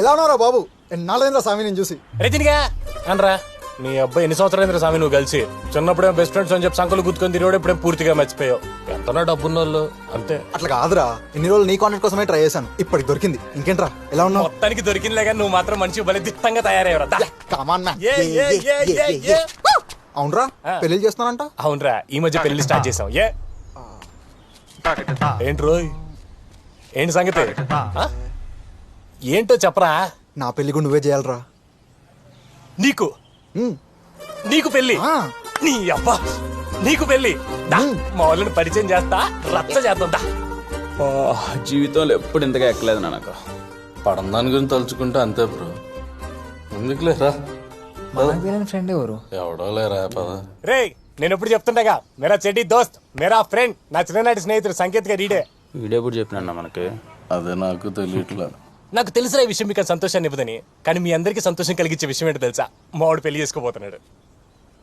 ఎలా ఉన్నారా బాబు? నాలుగేంద్ర స్వామి నేను చూసి. రజనిగా అనరా నీ అబ్బాయి ఎన్ని సంవత్సరాలు స్వామి నువ్వు కలిసి? చిన్నప్పుడే బెస్ట్ ఫ్రెండ్స్ అని చెప్పి సంకలు గుర్తుకొని తిరిగాడు ఇప్పుడే పూర్తిగా మర్చిపోయావు. ఎంత డబ్బున్న వాళ్ళు అంతే. అట్లా కాదురా. ఇన్ని రోజులు నీ కాంటాక్ట్ కోసమే ట్రై చేశాను. ఇప్పటికి దొరికింది. ఇంకేంట్రా? ఎలా ఉన్నావు? మొత్తానికి దొరికిందిలే కానీ నువ్వు మాత్రం మంచి బలి దిట్టంగా అవునరా? పెళ్ళి చేస్తున్నానంట? అవునరా. ఈ మధ్య పెళ్ళి స్టార్ట్ చేసాం ఏ? ఏంటి రోయ్? ఏంటి సంగతి? ఏంటో చెప్పరా? నా పెళ్ళి కూడా నువ్వే చేయాలరా. నీకు. నీకు పెళ్ళి ఆ. నీ అబ్బా. నీకు పెళ్ళి మా వాళ్ళని పరిచయం చేస్తా రచ్చ చేద్దాం జీవితంలో ఎప్పుడు ఇంతగా ఎక్కలేదు నాకు పడం దాని గురించి తలుచుకుంటే అంతే బ్రో. ఎందుకు లేరా ఫ్రెండ్ ఎవరు? ఎవడో లేరా పద. రేయ్ నేను ఎప్పుడు చెప్తుండగా మేరా చెడ్డి దోస్త్ మేరా ఫ్రెండ్ నా చిన్ననాటి స్నేహితుడు సంకేత్ గారు ఈడే వీడెప్పుడు చెప్పినా మనకి? అదే నాకు తెలియట్లేదు. నాకు తెలిసిన ఈ విషయం మీకు సంతోషాన్ని ఇవ్వదని కానీ మీ అందరికీ సంతోషం కలిగించే విషయం ఏంటో తెలుసా? మావాడు పెళ్ళి చేసుకోబోతున్నాడు.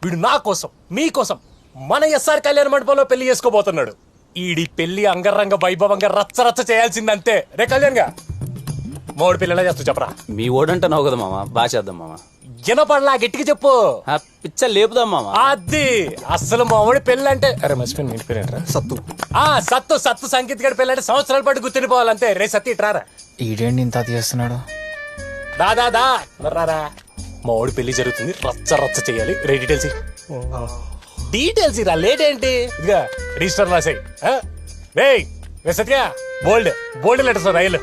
వీడు నా కోసం మీ కోసం మన ఎస్ఆర్ కళ్యాణ మండపంలో పెళ్ళి చేసుకోబోతున్నాడు. ఈడి పెళ్ళి అంగరంగ వైభవంగా రచ్చ రచ్చ చేయాల్సిందంతే. రే కళ్యాణ్గా. గా పెళ్ళి ఎలా చేస్తూ చెప్పరా. మీ ఓడంటే నవ్వు కదా మామ బాగా చేద్దాం మామ. వినపడలా గట్టిగా చెప్పు. ఆ పిచ్చ లేపుదాం మామ. అది అసలు మావాడి పెళ్ళి అంటే అరే మర్చిపోయింది ఇంటి పేరేంట్రా సత్తు. ఆ సత్తు సత్తు సంగీత్ గడి పెళ్ళి అంటే సంవత్సరాల పాటు గుర్తుండిపోవాలంతే. రే సత్తి ఇట్రారా ఈడేంటి ఇంత చేస్తున్నాడు? దా దా దా రారా? మా వాడి పెళ్ళి జరుగుతుంది రచ్చ రచ్చ చేయాలి. రే డీటెయిల్స్ ఇ. డీటెయిల్స్ ఇరా లేట్ ఏంటి? ఇదిగా రిజిస్టర్ రాసాయి రేయ్ రే సత్య బోల్డ్ బోల్డ్ లెటర్స్ రైలు.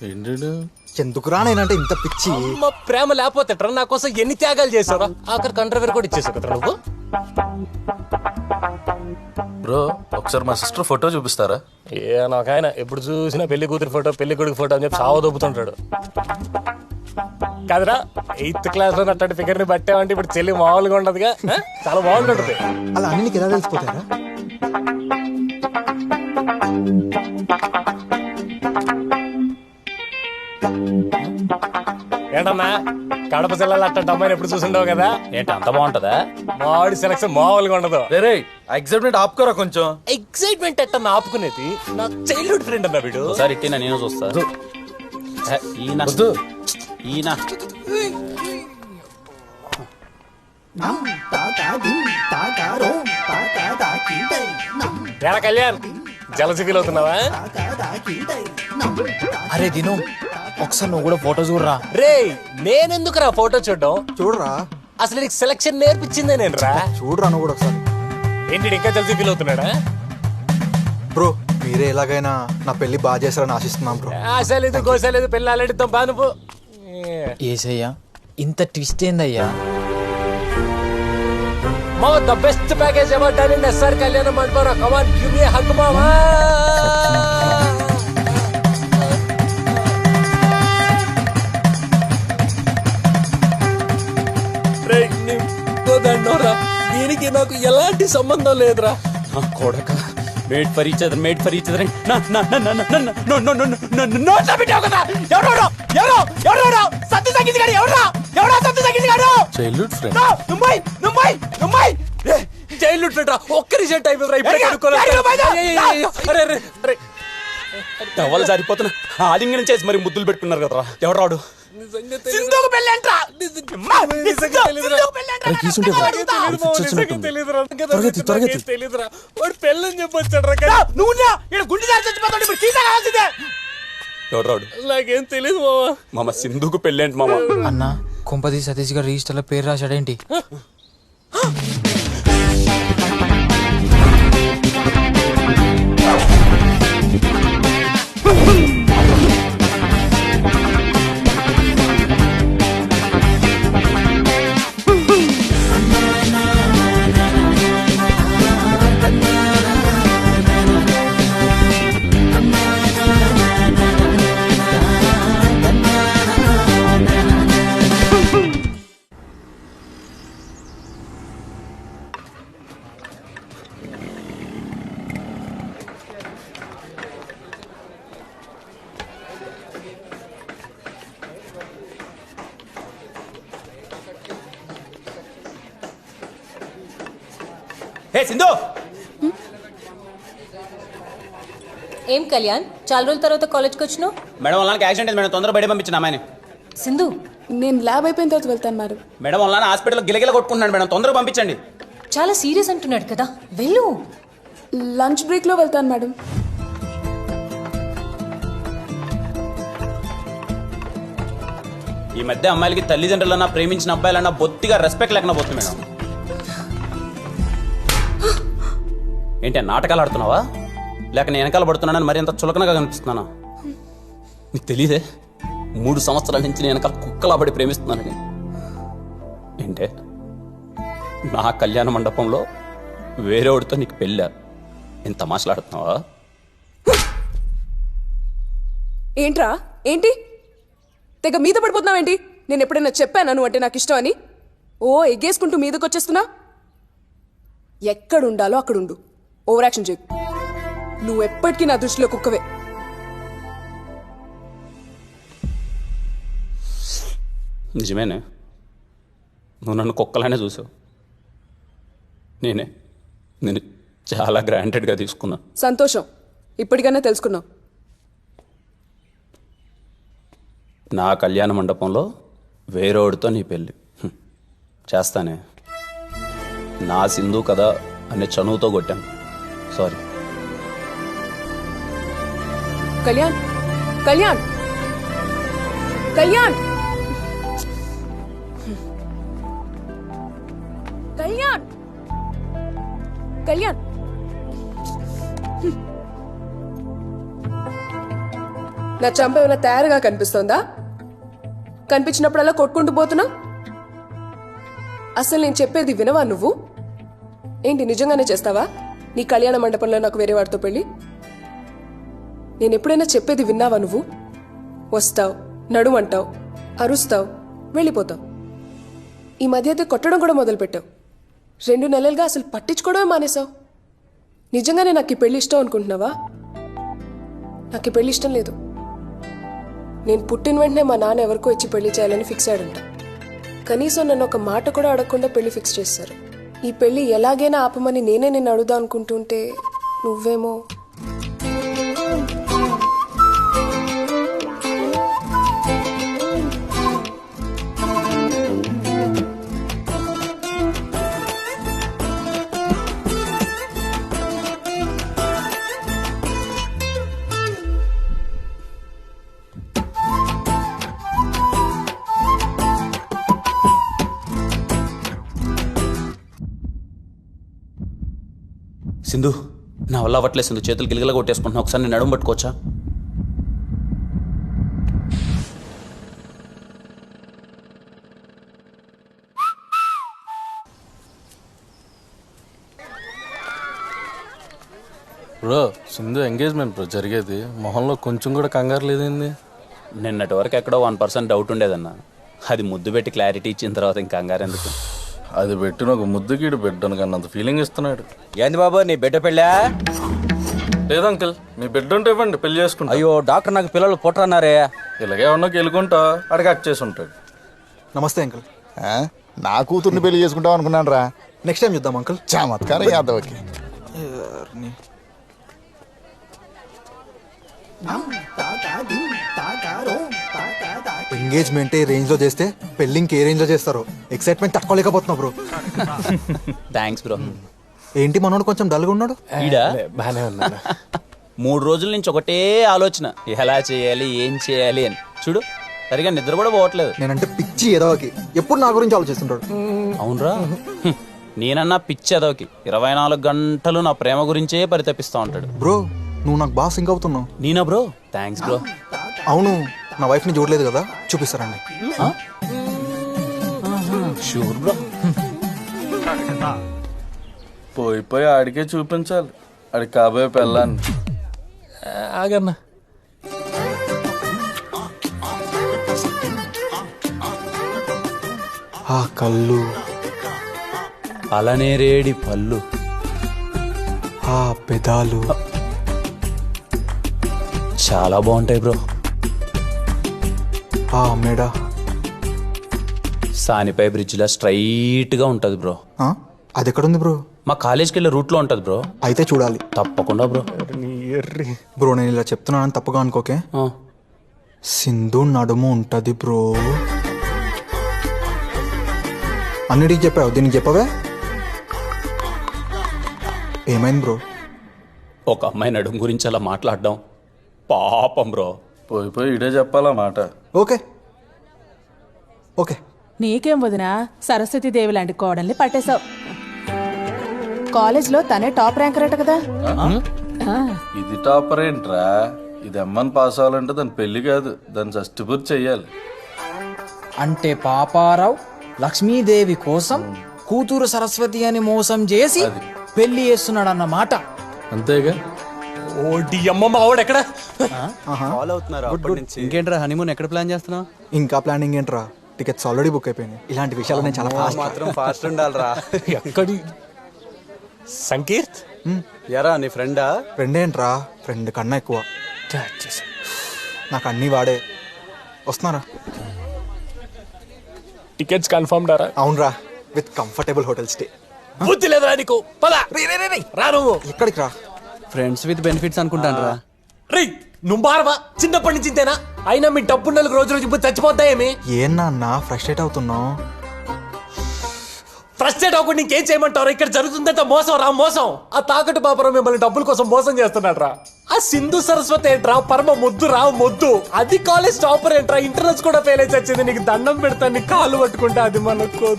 ఏంటి ఎందుకురా నేనంటే ఇంత పిచ్చి? అమ్మ ప్రేమ లేకపోతే ట్రా నా కోసం ఎన్ని త్యాగాలు చేసావురా ఆఖరి కంట్రవేర్ కూడా ఇచ్చేసావు కదా నువ్వు? బ్రో ఒకసారి మా సిస్టర్ ఫోటో చూపిస్తారా? ఏ నాకాయన ఎప్పుడు చూసినా పెళ్ళి కూతురు ఫోటో పెళ్ళి కొడుకు ఫోటో అని చెప్పి సావ దొబ్బుతుంటాడు కాదురా ఎయిత్ క్లాస్లో అట్లాంటి ఫిగర్ని పట్టామంటే ఇప్పుడు చెల్లి మామూలుగా ఉండదుగా ఆ? చాలా బాగుంటుంది అలా అన్ని నీకు ఎలా తెలిసిపోతారా ఏంటన్నా? కడప జిల్లాలో అట్లాంటి అమ్మాయిని ఎప్పుడు చూసిండవు కదా? ఏంటి అంత బాగుంటదా? మామిడి సెలక్షన్ మామూలుగా ఉండదు. రే ఆ ఎగ్జైట్మెంట్ ఆపుకోరా కొంచెం. ఎక్సైట్మెంట్ ఎట్టన్నా ఆపుకునేది? నా చైల్డ్హుడ్ ఫ్రెండ్ అన్న వీడు. ఒకసారి ఇట్టినా నేను చూస్తా. హే, ఈయన. ఈయన. ఎలా కళ్యాణ్? Jealousy feel అవుతున్నావా? అరే దిను ఒకసారి నువ్వు కూడా ఫోటో చూడరా. రే నేనెందుకు రా ఫోటో చూడడం? చూడరా. అసలు నీకు సెలక్షన్ నేర్పించిందే నేను రా చూడరా నువ్వు కూడా ఒకసారి. ఏంటి ఇంకా జలసి ఫీల్ అవుతున్నాడా? బ్రో మీరే ఎలాగైనా నా పెళ్ళి బాగా చేస్తారని ఆశిస్తున్నాం బ్రో. ఆశ లేదు గోస లేదు పెళ్ళి ఆలడితో బా నువ్వు. ఏసయ్యా ఇంత ట్విస్ట్ ఏందయ్యా? మావ the best package ever done in SR కళ్యాణ మండపం కమాన్ గివ్ మీ హగ్ మావా దీనికి నాకు ఎలాంటి సంబంధం లేదురా నా కొడక made for each other made for each other నా నా నా నా నా నా no no no no no no పెట్టావు కదా ఎవడో ఎవరో ఎవరో సత్య తగ్గించి గాడు ఎవరా ఎవడో తప్పు తగ్గింది గాడు? Friend Mumbai Mumbai Mumbai childhood friend ఒక్క రిజెక్ట్ అయిపోయింది రా టవల్ సరిపోతున్నా ఆలింగనం చేసి మరి ముద్దులు పెట్టుకున్నారు కదరా. ఎవడాడు నాకేం తెలియదు మామ సింధుకు పెళ్ళేంటి మామ? అన్నా కుంపతి సతీష్ గారు రిజిస్టర్లో పేరు రాశాడేంటి? హే సింధు ఏం కళ్యాణ్ చాలా రోజుల తర్వాత కాలేజ్కి వచ్చినావు? మేడం వాళ్ళకి యాక్సిడెంట్ అయింది మేడం. తొందర బయట పంపించిన అమ్మాయిని. సింధు? నేను ల్యాబ్ అయిపోయిన తర్వాత వెళ్తాను మేడం. మేడం వాళ్ళ హాస్పిటల్ గిలగిల కొట్టుకుంటున్నాడు మేడం. తొందరగా పంపించండి. చాలా సీరియస్ అంటున్నాడు కదా. వెళ్ళు. లంచ్ బ్రేక్లో వెళ్తాను మేడం. ఈ మధ్య అమ్మాయిలకి తల్లిదండ్రులన్నా ప్రేమించిన అబ్బాయిలన్నా బొత్తిగా రెస్పెక్ట్ లేకుండా పోతుంది మేడం. ఏంటి నాటకాలు ఆడుతున్నావా? లేక నేను వెనకాల పడుతున్నానని మరి ఎంత చులకనగా కనిపిస్తున్నానా? నీకు తెలియదే మూడు సంవత్సరాల నుంచి నేను వెనకాల కుక్కలా పడి ప్రేమిస్తున్నానని ఏంటే నా కళ్యాణ మండపంలో వేరేవాడితో నీకు పెళ్ళా? ఎంత మాట్లాడుతున్నావా ఏంట్రా? ఏంటి? తెగ మీద పడిపోతున్నావేంటి నేను ఎప్పుడైనా చెప్పాను నువ్వు అంటే నాకు ఇష్టం అని? ఓ ఎగ్గేసుకుంటూ మీదకి వచ్చేస్తున్నా ఎక్కడుండాలో అక్కడుండు. ఓవర్ యాక్షన్ చేయకు నువ్వు ఎప్పటికీ నా దృష్టిలో కుక్కవే. నిజమేనే. నువ్వు నన్ను కుక్కలానే చూసావు. నేనే. నేను చాలా గ్రాంటెడ్గా తీసుకున్నా. సంతోషం. ఇప్పటికైనా తెలుసుకున్నావు. నా కళ్యాణ మండపంలో వేరేవాడితో నీ పెళ్ళి. చేస్తానే. నా సింధు కదా అనే చనువుతో కొట్టాను. సారీ. కళ్యాణ్ కళ్యాణ్ కళ్యాణ్. కళ్యాణ్ కళ్యాణ్. నా చంప ఏమైనా తయారుగా కనిపిస్తోందా? కనిపించినప్పుడల్లా కొట్టుకుంటూ పోతున్నా? అసలు నేను చెప్పేది వినవా నువ్వు? ఏంటి నిజంగానే చేస్తావా? నీ కళ్యాణ మండపంలో నాకు వేరే వాడితో పెళ్ళి. నేను ఎప్పుడైనా చెప్పేది విన్నావా నువ్వు? వస్తావు నడుమంటావు అరుస్తావు వెళ్ళిపోతావు. ఈ మధ్య అయితే కొట్టడం కూడా మొదలుపెట్టావు. రెండు నెలలుగా అసలు పట్టించుకోవడమే మానేశావు. నిజంగానే నాకు ఈ పెళ్ళి ఇష్టం అనుకుంటున్నావా? నాకు ఈ పెళ్ళి ఇష్టం లేదు. నేను పుట్టిన వెంటనే మా నాన్న ఎవరికో ఇచ్చి పెళ్ళి చేయాలని ఫిక్స్ అయ్యాడంట. కనీసం నన్ను ఒక మాట కూడా అడగకుండా పెళ్ళి ఫిక్స్ చేస్తారు ఈ పెళ్ళి ఎలాగైనా ఆపమని నేనే నిన్ను అడుగుదా అనుకుంటుంటే నువ్వేమో సింధు నా వల్ల అవ్వట్లేదు సింధు. చేతులు గిలగిల కొట్టేసుకుంటున్నా ఒకసారి నేను నడుము పట్టుకోవచ్చా? బ్రో సింధు ఎంగేజ్మెంట్ బ్రో జరిగేది. మొహంలో కొంచెం కూడా కంగారు లేదండి నిన్నటి వరకు ఎక్కడో వన్ పర్సెంట్ డౌట్ ఉండేదన్న. అది ముద్దు పెట్టి క్లారిటీ ఇచ్చిన తర్వాత ఇంకా కంగారు ఎందుకు? అది పెట్టిన ఒక ముద్దుగీడు బిడ్డను కన్నా అంత ఫీలింగ్ ఇస్తున్నాడు. ఏంది బాబు నీ బిడ్డ పెళ్ళా? లేదు అంకిల్ మీ బిడ్డ ఉంటే ఇవ్వండి పెళ్ళి చేసుకుంటా. అయ్యో డాక్టర్ నాకు పిల్లలు పుట్టరన్నారే. ఇలాగే ఉన్నా గెలుకుంటా అడిగి అక్ చేసి ఉంటాడు. నమస్తే అంకుల్. ఆ? నా కూతుర్ని పెళ్ళి చేసుకుంటాం అనుకున్నాను రా నెక్స్ట్ టైం చూద్దాం అంకుల్ చమత్కారం యాదవ్కి. ఎంగేజ్మెంట్ ఏ రేంజ్లో చేస్తే పెళ్ళింగ్ ఏ రేంజ్లో చేస్తారో ఎక్సైట్మెంట్ తట్టుకోలేకపోతున్నా బ్రో థ్యాంక్స్ బ్రో ఏంటి మనోడు కొంచెం డల్గా ఉన్నాడు? ఈడా? బానే ఉన్నాను మూడు రోజుల నుంచి ఒకటే ఆలోచన. ఎలా చేయాలి ఏం చేయాలి అని. చూడు సరిగా నిద్ర కూడా పోవట్లేదు. నేనంటే పిచ్చి ఎదవకి. ఎప్పుడు నా గురించి ఆలోచిస్తుంటాడు? అవునరా. నేనన్నా పిచ్చి అదోకి ఇరవై నాలుగు గంటలు నా ప్రేమ గురించే పరితపిస్తా ఉంటాడు. బ్రో నువ్వు నాకు బాగా సింక్ అవుతున్నావు. నేనా బ్రో థ్యాంక్స్ బ్రో అవును. నా వైఫ్ని చూడలేదు కదా చూపిస్తారండి. షూర్ బ్రో పోయి పోయి ఆడికే చూపించాలి. ఆడికి కాబోయే పెళ్ళాన్ని. ఆగన్నా. ఆ కళ్ళు. అలానే రేడి పళ్ళు. ఆ పెదాలు. చాలా బాగుంటాయి బ్రో. ఆ మెడ. సానిపై బ్రిడ్జ్లా స్ట్రైట్గా ఉంటుంది బ్రో. ఆ, అది ఎక్కడుంది బ్రో? మా కాలేజ్కి వెళ్ళే రూట్లో ఉంటుంది బ్రో. అయితే చూడాలి. తప్పకుండా బ్రో. బ్రో నేను ఇలా చెప్తున్నానని తప్పుగా అనుకోకే. ఆ. సింధు నడుము ఉంటుంది బ్రో. అన్నిటికి చెప్పావు దీనికి చెప్పవే? ఏమైంది బ్రో? ఒక అమ్మాయి నడుము గురించి అలా మాట్లాడడం పాపం బ్రో. పోయి పోయి ఇడే చెప్పాలా మాట. ఓకే. ఓకే. నీకేం వదినా? సరస్వతి దేవి లాంటి కోడల్ని పట్టేశావు. కాలేజ్లో తనే టాప్ ర్యాంకర్ అట కదా. ఇది టాపర్ ఏంట్రా? ఇది అమ్మని పాస్ అవ్వాలంటే దాని పెళ్ళి కాదు. దాన్ని షష్టిపూర్తి చెయ్యాలి. అంటే పాపారావు లక్ష్మీదేవి కోసం కూతురు సరస్వతి అని మోసం చేసి పెళ్ళి చేస్తున్నాడు అన్నమాట అంతేగా? ఓ డి అమ్మ మా వాడు ఎక్కడ? ఫాలో అవుతున్నారు అప్పటి నుంచి? ఇంకేంట్రా హనీమూన్ ఎక్కడ ప్లాన్ చేస్తున్నావు? ఇంకా ప్లానింగ్ ఏంట్రా? టికెట్స్ ఆల్రెడీ బుక్ అయిపోయినాయి. ఇలాంటి విషయాలు నేను చాలా ఫాస్ట్ మాత్రం ఫాస్ట్ ఉండాలిరా. ఎక్కడి? సంకీర్త్? ఎరా నీ ఫ్రెండా? ఫ్రెండ్ ఏంట్రా? ఫ్రెండ్ కన్నా ఎక్కువ. నాకు అన్నీ వాడే. వస్తున్నారా? టికెట్స్ కన్ఫర్మ్ డారా అవునరా. విత్ కంఫర్టబుల్ హోటల్ స్టే బుద్ధి లేదురా నీకు. పద. రా నువ్వు. ఎక్కడికి రా? ఫ్రెండ్స్ విత్ బెనిఫిట్స్ అనుకుంటాను రే నువ్వు మారవా? చిన్నప్పటి నుంచి ఇంతేనా? అయినా మీ డబ్బు నెలకు రోజు రోజు ఇప్పుడు చచ్చిపోతాయేమి ఏం నాన్న ఫ్రస్ట్రేట్ అవుతున్నావు? ఫ్రస్ట్రేట్ అవ్వకుండా ఇంకేం చేయమంటారు ఇక్కడ జరుగుతుందంటే మోసం రా మోసం. ఆ తాకట్టు పాపరం మిమ్మల్ని డబ్బుల కోసం మోసం చేస్తున్నాడు రా ఆ సింధు సరస్వతి ఏంట్రా? పరమ మొద్దు రా మొద్దు. అది కాలేజ్ టాపర్ ఏంట్రా? ఇంటర్నల్స్ కూడా ఫెయిల్ అయితే వచ్చింది నీకు దండం పెడతాను నీ కాళ్ళు పట్టుకుంటే అది మనకు.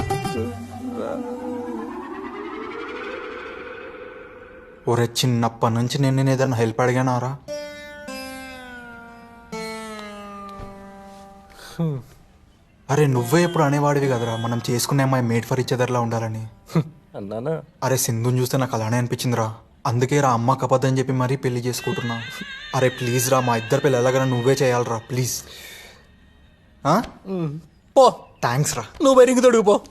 ఒరే చిన్నప్పటి నుంచి నేను నేను ఏదైనా హెల్ప్ అడిగానారా? అరే నువ్వే ఎప్పుడు అనేవాడివి కదరా మనం చేసుకునే అమ్మాయి మేడ్ ఫర్ ఇచ్ అదర్లా ఉండాలని. అన్నానా? అరే సింధుని చూస్తే నాకు అలానే అనిపించిందిరా. అందుకే రా అమ్మ కపద్దని చెప్పి మరీ పెళ్ళి చేసుకుంటున్నా. అరే ప్లీజ్ రా మా ఇద్దరు పెళ్ళి ఎలాగైనా నువ్వే చేయాలరా ప్లీజ్ పో. థ్యాంక్స్ రా. నువ్వు బెరింగ్ తొడుగు పో.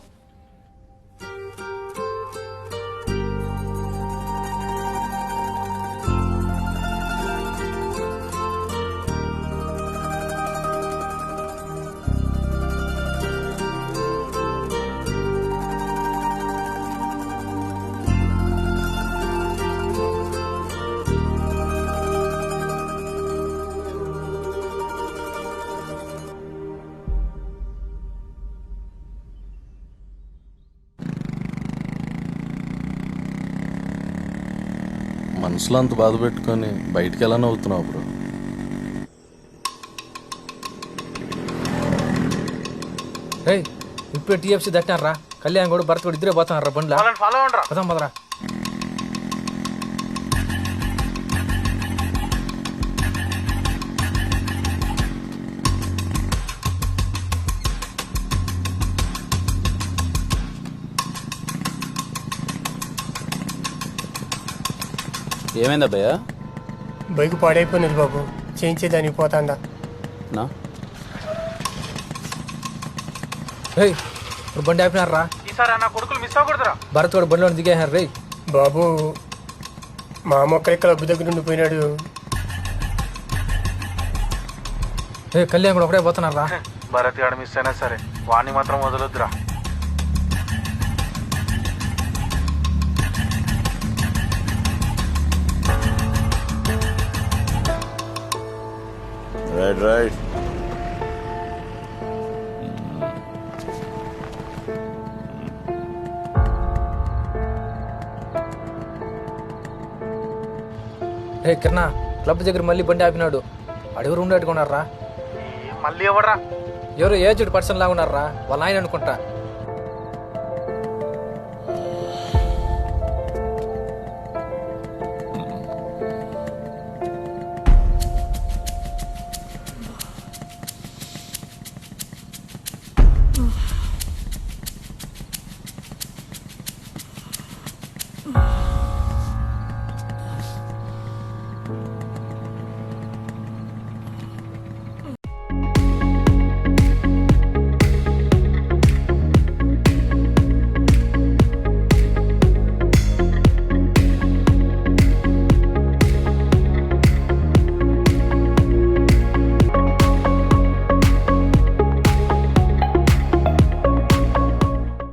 మనసులో అంత బాధ పెట్టుకొని బయటికి ఎలా నవ్వుతున్నావు బ్రో. ఇప్పుడు టీఎఫ్సీ దట్టినారా కళ్యాణ్ కూడా భరత్ కూడా ఇద్దరే పోతున్నారా బండ్లా. పదాం పదరా. ఏమైంది అబ్బయ్య? బైక్ పాడైపోయినది బాబు. చేయించేదానికి పోతాండా నా? బండి ఆపినారా? ఈసారి నా కొడుకులు మిస్ అవ్వకూడదురా. భరత్ కూడా బండిలో దిగేసారు రే బాబు మా మొక్క క్లబ్ దగ్గర నుండి పోయినాడు. కళ్యాణ్ కూడా ఒకటే పోతున్నారా? భరత్ గారు మిస్ అయినా సరే వాణ్ణి మాత్రం వదలొద్దురా. రైట్ రైట్ ఏ కిరణా క్లబ్ దగ్గర మళ్ళీ బండి ఆపినాడు. అడుగురు ఉండేట్టుకున్నారా మళ్ళీ ఎవడరా? ఎవరు ఏజ్డ్ పర్సన్ లాగా ఉన్నారా వాళ్ళ ఆయన అనుకుంటా. smile.